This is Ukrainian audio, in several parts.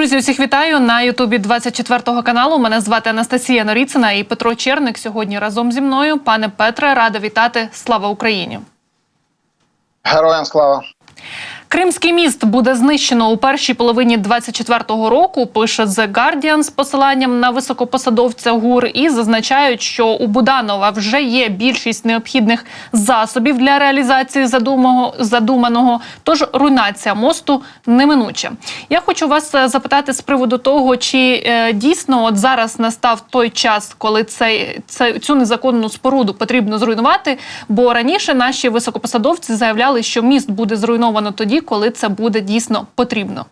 Друзі, усіх вітаю на Ютубі 24-го каналу. Мене звати Анастасія Норіцина і Петро Черник сьогодні разом зі мною. Пане Петре, рада вітати. Слава Україні! Героям слава. Кримський міст буде знищено у першій половині 24-го року. Пише The Guardian з посиланням на високопосадовця ГУР і зазначають, що у Буданова вже є більшість необхідних засобів для реалізації задуманого задуманого. Тож руйнація мосту неминуче. Я хочу вас е, запитати з приводу того, чи е, дійсно от зараз настав той час, коли цей це цю незаконну споруду потрібно зруйнувати. Бо раніше наші високопосадовці заявляли, що міст буде зруйновано тоді, коли це буде дійсно потрібно.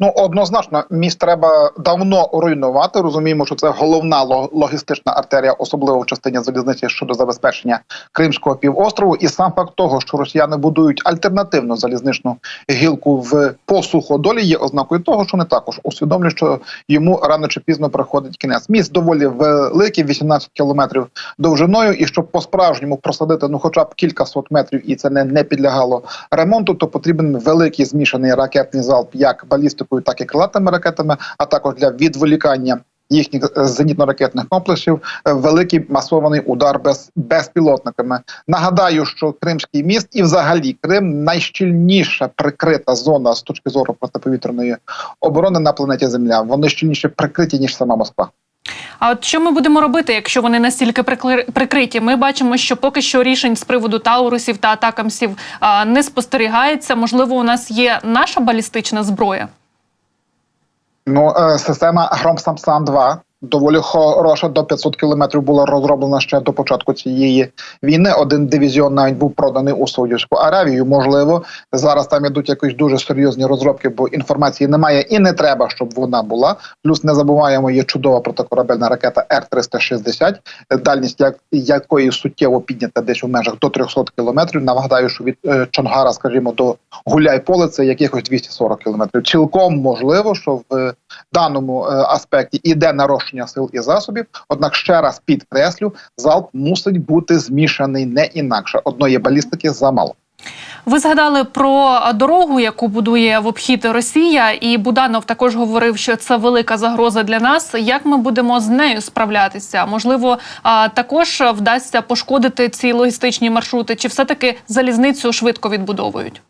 Ну однозначно, міст треба давно руйнувати. Розуміємо, що це головна ло- логістична артерія, особливо в частині залізниці щодо забезпечення Кримського півострову. І сам факт того, що росіяни будують альтернативну залізничну гілку в по суходолі, є ознакою того, що не також усвідомлюють, що йому рано чи пізно приходить кінець. Міст доволі великий, 18 кілометрів довжиною. І щоб по справжньому просадити ну, хоча б кілька сот метрів, і це не, не підлягало ремонту, то потрібен великий змішаний ракетний залп, як балістикою, так і крилатими ракетами, а також для відволікання. Їхніх е, зенітно-ракетних комплексів е, великий масований удар без безпілотниками. Нагадаю, що Кримський міст і взагалі Крим найщільніша прикрита зона з точки зору протиповітряної оборони на планеті Земля. Вони щільніше прикриті ніж сама Москва. А от що ми будемо робити, якщо вони настільки прикриті? Ми бачимо, що поки що рішень з приводу таурусів та атакамсів не спостерігається. Можливо, у нас є наша балістична зброя. Ну, е, система Громсамсан 2 доволі хороша. До 500 кілометрів була розроблена ще до початку цієї війни. Один дивізіон навіть був проданий у Саудівську Аравію. Можливо, зараз там ідуть якісь дуже серйозні розробки, бо інформації немає і не треба, щоб вона була. Плюс не забуваємо, є чудова протикорабельна ракета Р-360, дальність як якої суттєво піднята десь у межах до 300 кілометрів. Нагадаю, що від е, Чонгара, скажімо, до Гуляй-Поле це якихось 240 кілометрів. Цілком можливо, що в е, даному е, аспекті іде нарощення сил і засобів. Однак ще раз підкреслю, залп мусить бути змішаний не інакше. Одної балістики замало. Ви згадали про дорогу, яку будує в обхід Росія, і Буданов також говорив, що це велика загроза для нас. Як ми будемо з нею справлятися? Можливо, також вдасться пошкодити ці логістичні маршрути, чи все таки залізницю швидко відбудовують?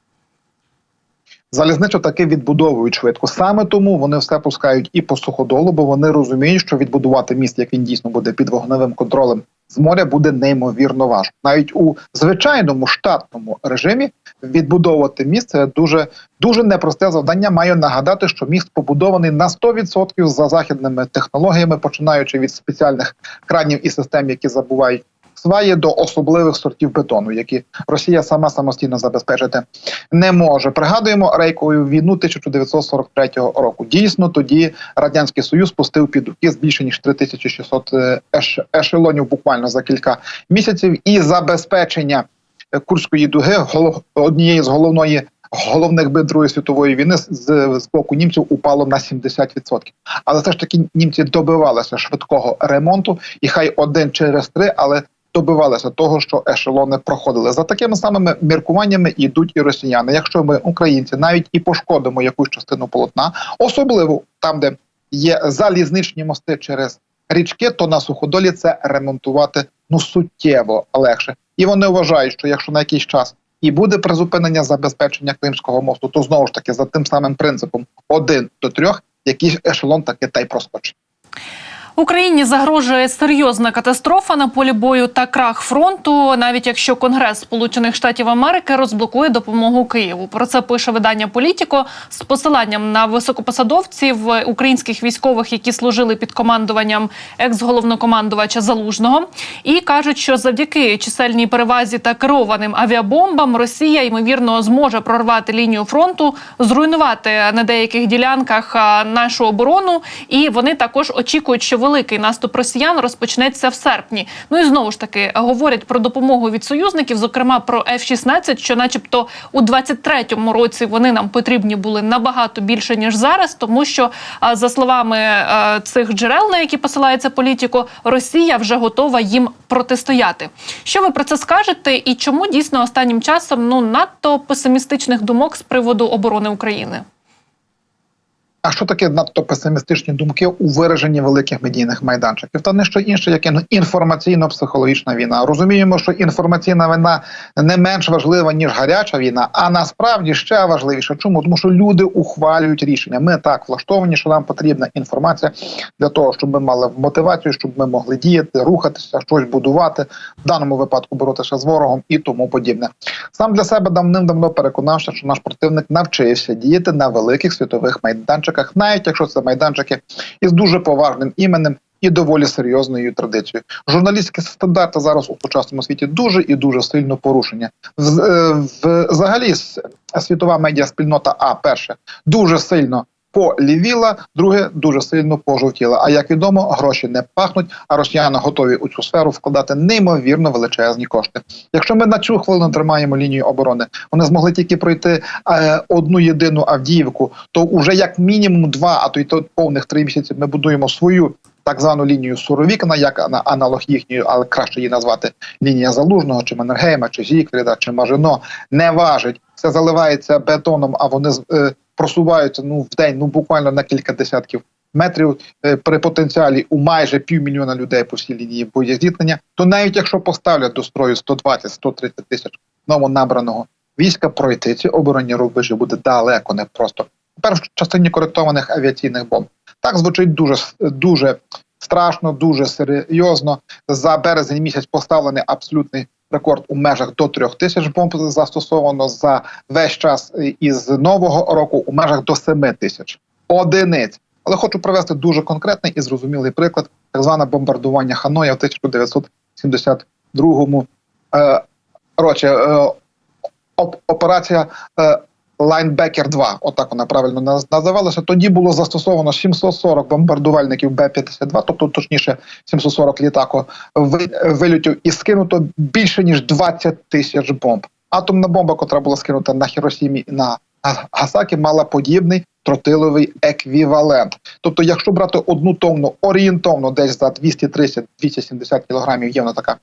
Залізничу таки відбудовують швидко. Саме тому вони все пускають і по суходолу, бо вони розуміють, що відбудувати міст, як він дійсно буде під вогневим контролем з моря, буде неймовірно важко. Навіть у звичайному штатному режимі відбудовувати міст це дуже дуже непросте завдання. Маю нагадати, що міст побудований на 100% за західними технологіями, починаючи від спеціальних кранів і систем, які забувають сваї до особливих сортів бетону, які Росія сама самостійно забезпечити не може. Пригадуємо рейкову війну 1943 року. Дійсно, тоді радянський союз пустив під укіс більше ніж 3600 е, еш- ешелонів буквально за кілька місяців, і забезпечення курської дуги однієї з головної. Головних бит Другої світової війни з, з, з боку німців упало на 70%. Але все ж таки німці добивалися швидкого ремонту, і хай один через три, але добивалися того, що ешелони проходили. За такими самими міркуваннями йдуть і росіяни. Якщо ми, українці, навіть і пошкодимо якусь частину полотна, особливо там, де є залізничні мости через річки, то на суходолі це ремонтувати ну суттєво легше. І вони вважають, що якщо на якийсь час і буде призупинення забезпечення Кримського мосту, то знову ж таки за тим самим принципом один до трьох, якийсь ешелон таки та й проскочить. Україні загрожує серйозна катастрофа на полі бою та крах фронту, навіть якщо Конгрес Сполучених Штатів Америки розблокує допомогу Києву. Про це пише видання Політіко з посиланням на високопосадовців українських військових, які служили під командуванням екс-головнокомандувача Залужного, і кажуть, що завдяки чисельній перевазі та керованим авіабомбам Росія ймовірно зможе прорвати лінію фронту, зруйнувати на деяких ділянках нашу оборону. І вони також очікують, що великий наступ росіян розпочнеться в серпні. Ну і знову ж таки говорять про допомогу від союзників, зокрема про F-16, що, начебто, у 23-му році вони нам потрібні були набагато більше ніж зараз, тому що за словами цих джерел, на які посилається політико, Росія вже готова їм протистояти. Що ви про це скажете? І чому дійсно останнім часом ну надто песимістичних думок з приводу оборони України? А що таке надто песимістичні думки у вираженні великих медійних майданчиків? Та не що інше, як інформаційно-психологічна війна. Розуміємо, що інформаційна війна не менш важлива ніж гаряча війна, а насправді ще важливіше. Чому тому, що люди ухвалюють рішення? Ми так влаштовані, що нам потрібна інформація для того, щоб ми мали мотивацію, щоб ми могли діяти, рухатися, щось будувати в даному випадку боротися з ворогом і тому подібне. Сам для себе давним-давно переконався, що наш противник навчився діяти на великих світових майданчиках, навіть якщо це майданчики із дуже поважним іменем. І доволі серйозною традицією. Журналістські стандарти зараз у сучасному світі дуже і дуже сильно порушені. В- е, Взагалі, світова світова медіаспільнота, а перше, дуже сильно полівіла, друге дуже сильно пожовтіла. А як відомо, гроші не пахнуть, а росіяни готові у цю сферу вкладати неймовірно величезні кошти. Якщо ми на цю хвилину тримаємо лінію оборони, вони змогли тільки пройти е, одну єдину Авдіївку, то вже як мінімум два, а то й то повних три місяці ми будуємо свою. Так звану лінію Суровікна, як ана- аналог їхньої, але краще її назвати лінія Залужного, чи Маннергейма, чи Зікфріда, чи Мажино, не важить. Все заливається бетоном, а вони е, просуваються ну в день, ну буквально на кілька десятків метрів е, при потенціалі у майже півмільйона людей по всій лінії боєзіткнення. То навіть якщо поставлять до строю 120-130 тисяч новонабраного війська, пройти ці оборонні рубежі буде далеко не просто. Тепер в частині коректованих авіаційних бомб. Так звучить дуже дуже страшно, дуже серйозно. За березень місяць поставлений абсолютний рекорд у межах до трьох тисяч бомб застосовано за весь час із нового року у межах до семи тисяч одиниць. Але хочу привести дуже конкретний і зрозумілий приклад: так зване бомбардування Ханоя в 1972 е, році. Е, оп- операція е, Linebacker 2, отак вона правильно називалася. Тоді було застосовано 740 бомбардувальників Б-52, тобто точніше 740 літако ви- вильотів і скинуто більше ніж 20 тисяч бомб. Атомна бомба, котра була скинута на Хіросімі і на Гасакі, мала подібний тротиловий еквівалент. Тобто, якщо брати одну тонну орієнтовно десь за 230-270 кілограмів, є вона така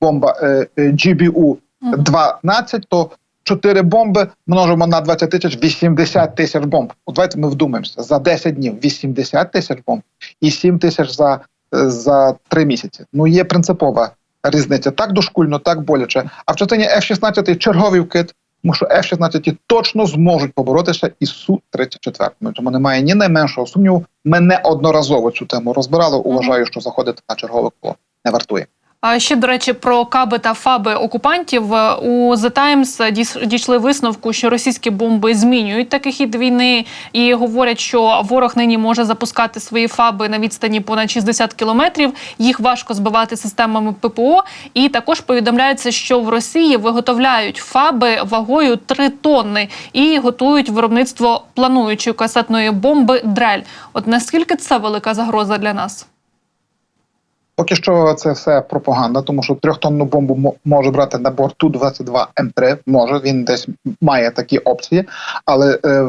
бомба е, е, GBU 12, то 4 бомби множимо на 20 тисяч 80 тисяч бомб. От давайте ми вдумаємося. За 10 днів 80 тисяч бомб і 7 тисяч за, е, за 3 місяці. Ну є принципова різниця. Так дошкульно, так боляче. А в частині F-16 черговий вкид. Тому що F-16 точно зможуть поборотися із Су-34. Тому немає ні найменшого сумніву. Ми неодноразово цю тему розбирали. Уважаю, що заходити на чергове коло не вартує. Ще до речі про каби та фаби окупантів Е, у The Times дійшли висновку, що російські бомби змінюють такий хід війни і говорять, що ворог нині може запускати свої фаби на відстані понад 60 кілометрів. Їх важко збивати системами ППО. І також повідомляється, що в Росії виготовляють фаби вагою 3 тонни і готують виробництво плануючої касетної бомби Дрель. От наскільки це велика загроза для нас? Поки що це все пропаганда, тому що трьохтонну бомбу мо- може брати на борту Ту-22 М3, може, він десь має такі опції, але е,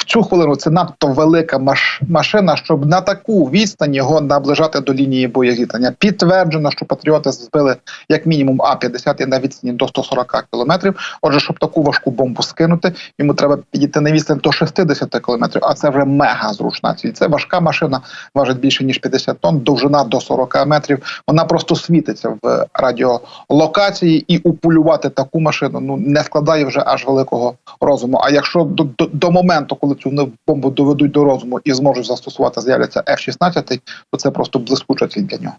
в цю хвилину це надто велика маш- машина, щоб на таку відстань його наближати до лінії боєзіткнення. Підтверджено, що патріоти збили як мінімум А-50 і на відстані до 140 кілометрів. Отже, щоб таку важку бомбу скинути, йому треба підійти на відстань до 60 кілометрів, а це вже мега зручна ціль. Це важка машина, важить більше ніж 50 тонн, довжина до 40 метрів. Вона просто світиться в радіолокації, і уполювати таку машину ну не складає вже аж великого розуму. А якщо до, до, до моменту, коли цю бомбу доведуть до розуму і зможуть застосувати, з'являться F-16, то це просто блискуча ціль для нього.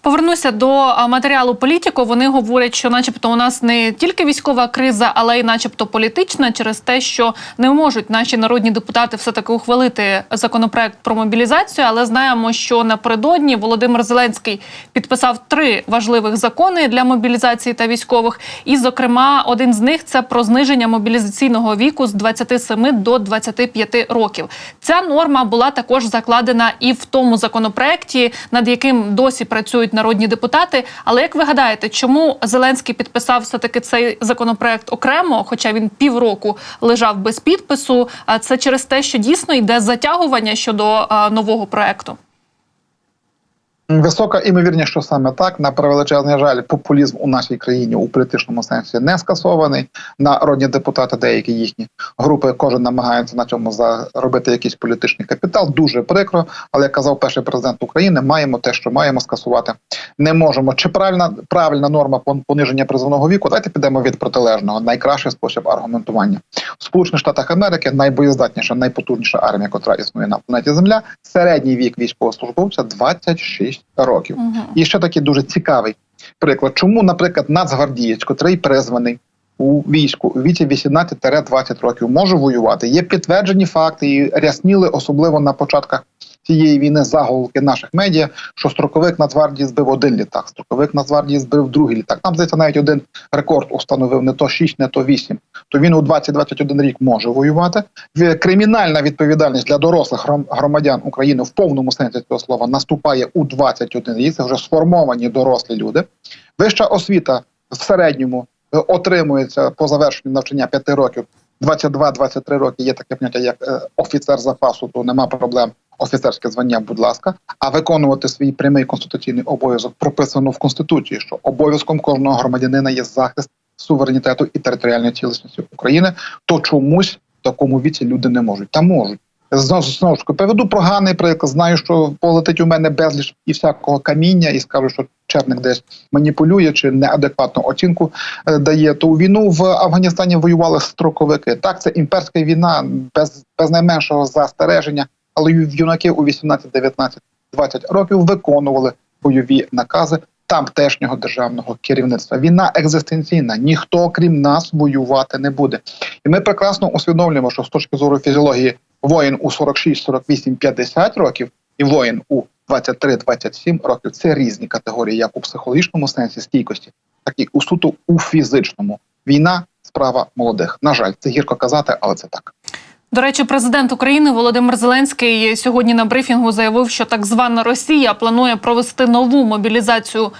Повернуся до матеріалу політико. Вони говорять, що, начебто, у нас не тільки військова криза, але й, начебто, політична, через те, що не можуть наші народні депутати все таки ухвалити законопроект про мобілізацію. Але знаємо, що напередодні Володимир Зеленський підписав три важливих закони для мобілізації та військових. І, зокрема, один з них це про зниження мобілізаційного віку з 27 до 25 років. Ця норма була також закладена і в тому законопроекті, над яким досі працюють народні депутати. Але як ви гадаєте, чому Зеленський підписав все таки цей законопроект окремо, хоча він півроку лежав без підпису? А це через те, що дійсно йде затягування щодо нового проекту? Висока імовірність, що саме так на превеличезний жаль, популізм у нашій країні у політичному сенсі не скасований. Народні депутати, деякі їхні групи, кожен намагається на цьому заробити якийсь політичний капітал. Дуже прикро, але як казав перший президент України, маємо те, що маємо скасувати. Не можемо. Чи правильна правильна норма пон- пониження призовного віку? Давайте підемо від протилежного. Найкращий спосіб аргументування в Сполучених Штатах Америки найбоєздатніша, найпотужніша армія, котра існує на планеті Земля. Середній вік військовослужбовця 26 років. Угу. І ще такий дуже цікавий приклад. Чому, наприклад, нацгвардієць, котрий призваний у війську у віці 18-20 років, може воювати? Є підтверджені факти і рясніли, особливо на початках цієї війни заголовки наших медіа, що строковик Нацгвардії збив один літак, строковик Нацгвардії збив другий літак. Там здається, навіть один рекорд установив не то 6, не то 8. То він у 20-21 рік може воювати. Кримінальна відповідальність для дорослих громадян України в повному сенсі цього слова наступає у 21 рік. Це вже сформовані дорослі люди. Вища освіта в середньому е, отримується по завершенню навчання 5 років. 22-23 роки є таке поняття, як е, офіцер запасу, то нема проблем. Офіцерське звання, будь ласка, а виконувати свій прямий конституційний обов'язок прописано в конституції, що обов'язком кожного громадянина є захист суверенітету і територіальної цілісності України. То чомусь в такому віці люди не можуть та можуть. Знову знову ж приведу проганий приклад. Знаю, що полетить у мене безліч і всякого каміння, і скажу, що черник десь маніпулює чи неадекватну оцінку е, дає. То війну в Афганістані воювали строковики. Так, це імперська війна без, без найменшого застереження, але юнаки у 18, 19, 20 років виконували бойові накази тамтешнього державного керівництва. Війна екзистенційна. Ніхто крім нас воювати не буде. І ми прекрасно усвідомлюємо, що з точки зору фізіології воїн у 46, 48, 50 років і воїн у 23-27 років це різні категорії, як у психологічному сенсі стійкості, так і у суто у фізичному. Війна справа молодих. На жаль, це гірко казати, але це так. До речі, президент України Володимир Зеленський сьогодні на брифінгу заявив, що так звана Росія планує провести нову мобілізацію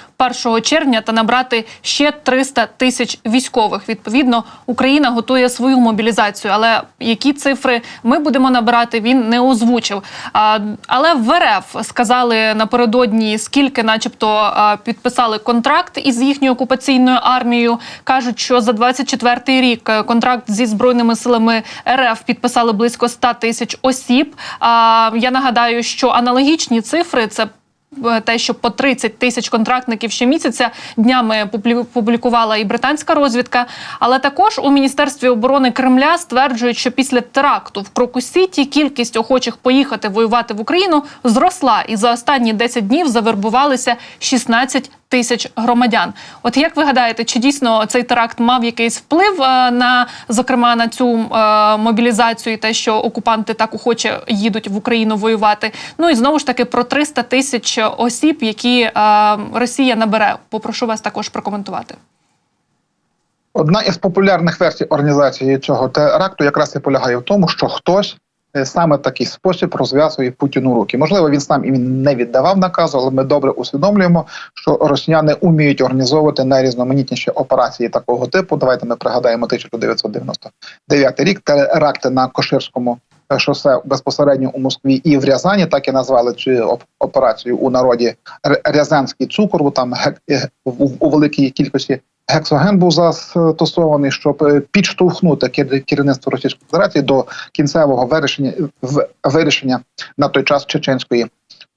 1 червня та набрати ще 300 тисяч військових. Відповідно, Україна готує свою мобілізацію. Але які цифри ми будемо набирати, він не озвучив. Але в РФ сказали напередодні, скільки, начебто, підписали контракт із їхньою окупаційною армією. кажуть, що за 24-й рік е, контракт зі збройними силами РФ підписали близько 100 тисяч осіб. А я нагадаю, що аналогічні цифри це. е, Те, що по 30 тисяч контрактників щомісяця днями публі- публікувала і британська розвідка. Але також у міністерстві оборони Кремля стверджують, що після теракту в Крокус-Сіті кількість охочих поїхати воювати в Україну зросла, і за останні 10 днів завербувалися 16 тисяч громадян. От як ви гадаєте, чи дійсно цей теракт мав якийсь вплив е, на зокрема на цю е, мобілізацію, і те, що окупанти так охоче їдуть в Україну воювати? Ну і знову ж таки про 300 тисяч осіб, які е, Росія набере. Попрошу вас також прокоментувати. Одна із популярних версій організації цього теракту якраз і полягає в тому, що хтось саме такий спосіб розв'язує Путіну руки. Можливо, він сам і не віддавав наказу, але ми добре усвідомлюємо, що росіяни уміють організовувати найрізноманітніші операції такого типу. Давайте ми пригадаємо 1999 рік. Теракти на Коширському е, шосе безпосередньо у Москві і в Рязані, так і назвали цю операцію у народі Рязанський цукор, бо там е, у великій кількості гексоген був застосований, щоб е, підштовхнути кер- керівництво Російської Федерації до кінцевого вирішення вирішення на той час чеченської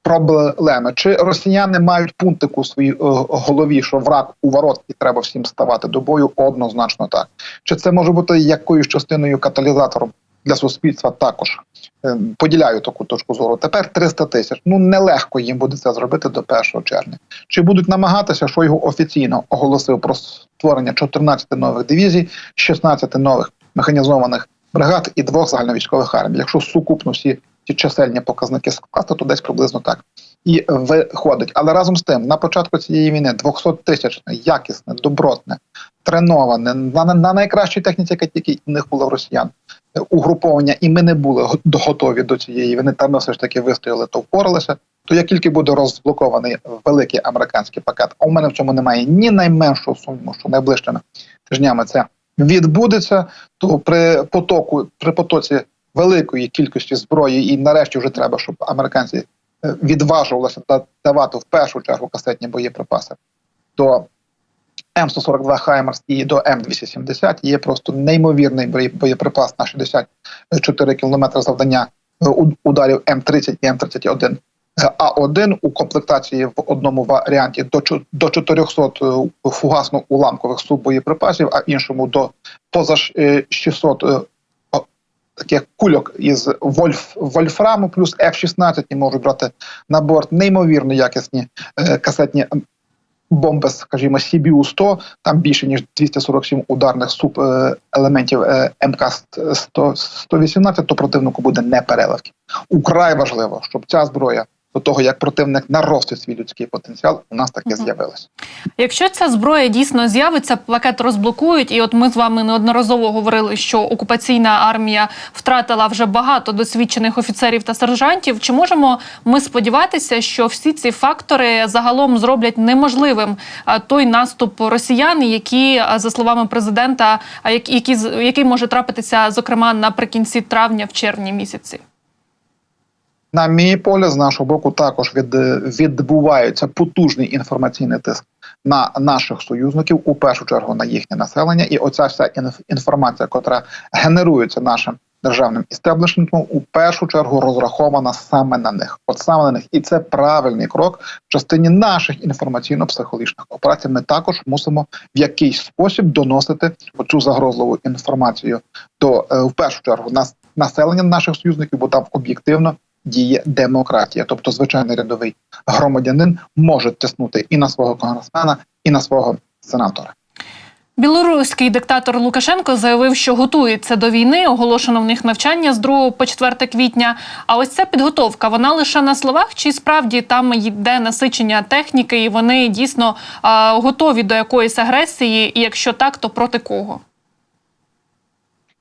проблеми. Чи росіяни мають пунктику у своїй е, голові, що враг у ворот і треба всім ставати до бою? Однозначно так. Чи це може бути якоюсь частиною каталізатором для суспільства? Також Е, поділяю таку точку зору. Тепер 300 тисяч. Ну нелегко їм буде це зробити до 1 червня. Чи будуть намагатися, що його офіційно оголосив про створення 14 нових дивізій, 16 нових механізованих бригад і двох загальновійськових армій. Якщо сукупно всі ці чисельні показники скласти, то десь приблизно так і виходить. Але разом з тим, на початку цієї війни 200 тисячне, якісне, добротне, треноване на, на, на найкращій техніці, яка тільки в них була в росіян. Угруповання, і ми не були готові до цієї війни. Та ми все ж таки вистояли, то впоралися. То як тільки буде розблокований великий американський пакет, а у мене в цьому немає ні найменшого сумніву, що найближчими тижнями це відбудеться, то при потоку, при потоці великої кількості зброї, і нарешті вже треба, щоб американці е, відважувалося давати в першу чергу касетні боєприпаси до М142 Хаймерс і до М270 є просто неймовірний боєприпас на 64 кілометри завдання е, ударів М30 і М31 А1 у комплектації в одному варіанті до чо- до 400 е, фугасно-уламкових суббоєприпасів, а в іншому до поза ш- е, 600 е, таких кульок із вольф, вольфраму плюс F-16 і можуть брати на борт неймовірно якісні е, касетні бомби, скажімо, CBU-100, там більше ніж 247 ударних суб е, е, МК-118, то противнику буде не переливки. Украй важливо, щоб ця зброя до того, як противник наростить свій людський потенціал, у нас таке Мгм. з'явилось. Якщо ця зброя дійсно з'явиться, плакет розблокують. І от ми з вами неодноразово говорили, що окупаційна армія втратила вже багато досвідчених офіцерів та сержантів. Чи можемо ми сподіватися, що всі ці фактори загалом зроблять неможливим той наступ росіян, які за словами президента, які, який може трапитися, зокрема наприкінці травня, в червні місяці? На мій погляд, з нашого боку, також від, відбувається потужний інформаційний тиск на наших союзників, у першу чергу на їхнє населення, і оця вся інф- інформація, котра генерується нашим державним істеблішментом, у першу чергу розрахована саме на них. От саме на них, і це правильний крок в частині наших інформаційно-психологічних операцій. Ми також мусимо в якийсь спосіб доносити оцю загрозливу інформацію до е, в першу чергу нас населення наших союзників, бо там об'єктивно діє демократія, тобто звичайний рядовий громадянин може тиснути і на свого конгресмена, і на свого сенатора. Білоруський диктатор Лукашенко заявив, що готується до війни. Оголошено в них навчання з 2 по 4 квітня. А ось ця підготовка вона лише на словах, чи справді там йде насичення техніки, і вони дійсно а, готові до якоїсь агресії? І якщо так, то проти кого?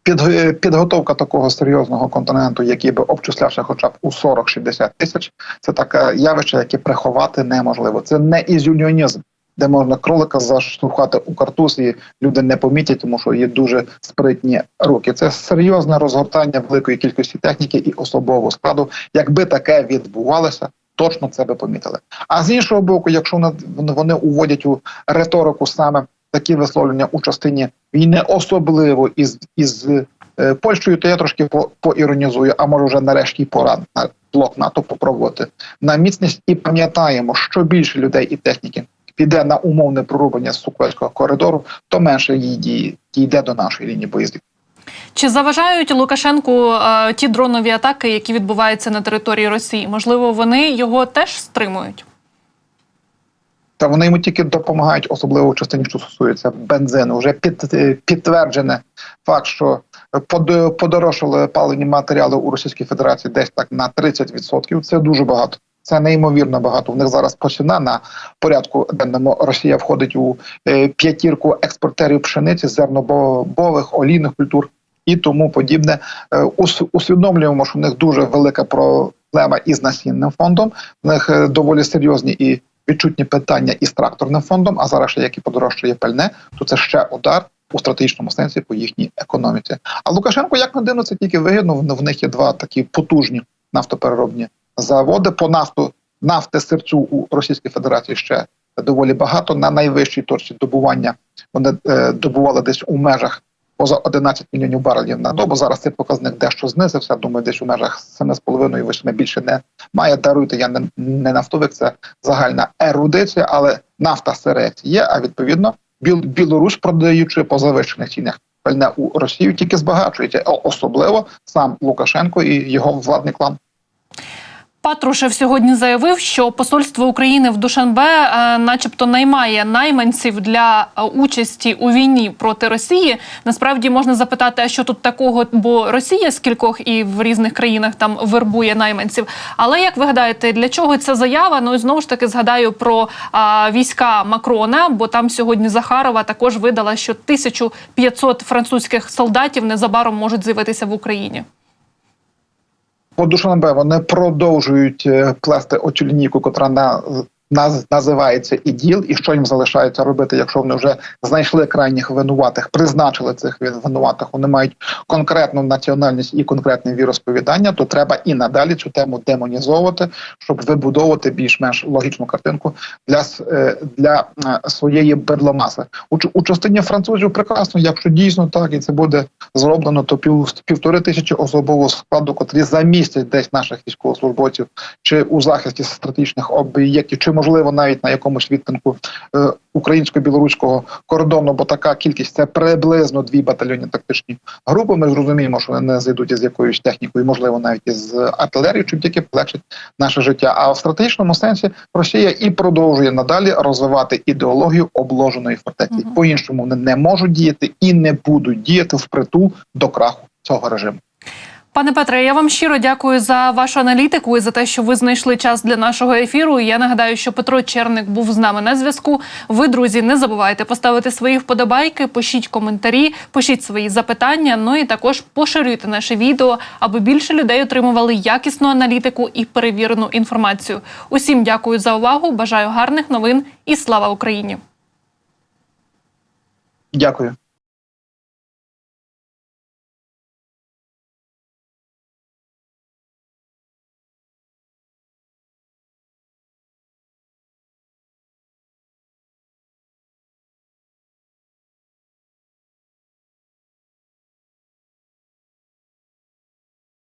Під, підготовка такого серйозного континенту, який би обчислявся хоча б у 40-60 тисяч, це таке явище, яке приховати неможливо. Це не ізюльонізм, де можна кролика заштовхати у картуз, і люди не помітять, тому що є дуже спритні руки. Це серйозне розгортання великої кількості техніки і особового складу. Якби таке відбувалося, точно це би помітили. А з іншого боку, якщо вони- вони уводять у риторику саме такі висловлення у частині війни, особливо із із е, Польщею, то я трошки по, поіронізую, а може вже нарешті пора на блок НАТО попробувати на міцність. І пам'ятаємо, що більше людей і техніки піде на умовне прорубання Суквельського коридору, то менше її дійде до нашої лінії поїздів. Чи заважають Лукашенку е, ті дронові атаки, які відбуваються на території Росії? Можливо, вони його теж стримують? Та вони йому тільки допомагають, особливо в частині, що стосується бензину. Вже під, е, підтверджене факт, що под- подорожчали паливні матеріали у Російській Федерації десь так на 30%. Це дуже багато. Це неймовірно багато. В них зараз почина на порядку денному. Росія входить у е, п'ятірку експортерів пшениці, зернобових, олійних культур і тому подібне. Е, ус- усвідомлюємо, що в них дуже велика проблема із насінним фондом. В них доволі серйозні і відчутні питання із тракторним фондом. А зараз ще як і подорожчає пальне, то це ще удар у стратегічному сенсі по їхній економіці. А Лукашенко, як не дивно, це тільки вигідно. В них є два такі потужні нафтопереробні заводи по нафту. Нафти серцю у Російській Федерації ще доволі багато. На найвищій точці добування вони е, добували десь у межах поза 11 мільйонів барелів на добу. Зараз цей показник дещо знизився. Думаю, десь у межах 7,5-8 більше не має. Даруйте, я не, не нафтовик, це загальна ерудиція, але нафта серед є. А відповідно, Біл, Білорусь, продаючи по завищених цінах пальне у Росію, тільки збагачується, особливо сам Лукашенко і його владний клан. Патрушев сьогодні заявив, що посольство України в Душанбе, е, начебто, наймає найманців для е, участі у війні проти Росії. Насправді можна запитати, а що тут такого? Бо Росія з кількох і в різних країнах там вербує найманців. Але як ви гадаєте, для чого ця заява? Ну і знову ж таки згадаю про а, війська Макрона, бо там сьогодні Захарова також видала, що 1500 французьких солдатів незабаром можуть з'явитися в Україні. По Душанбе вони продовжують е, плести оцю лінійку, котра на наз, називається іділ, і що їм залишається робити, якщо вони вже знайшли крайніх винуватих, призначили цих вин- винуватих, вони мають конкретну національність і конкретне віросповідання, то треба і надалі цю тему демонізовувати, щоб вибудовувати більш-менш логічну картинку для е, для е, своєї бедломаси. У, у частині французів прекрасно, якщо дійсно так і це буде зроблено, то пів півтори тисячі особового складу, котрі замістять десь наших військовослужбовців чи у захисті стратегічних об'єктів, чи можливо навіть на якомусь відтинку е, українсько-білоруського кордону, бо така кількість це приблизно дві батальйонні тактичні групи. Ми зрозуміємо, що вони не зайдуть із якоюсь технікою, можливо, навіть із артилерією, чим тільки полегшить наше життя. А в стратегічному сенсі Росія і продовжує надалі розвивати ідеологію обложеної фортеці. Мгм. По іншому вони не можуть діяти і не будуть діяти впритул до краху цього режиму. Пане Петре, я вам щиро дякую за вашу аналітику і за те, що ви знайшли час для нашого ефіру. Я нагадаю, що Петро Черник був з нами на зв'язку. Ви, друзі, не забувайте поставити свої вподобайки, пишіть коментарі, пишіть свої запитання. Ну і також поширюйте наше відео, аби більше людей отримували якісну аналітику і перевірену інформацію. Усім дякую за увагу. Бажаю гарних новин і слава Україні! Дякую.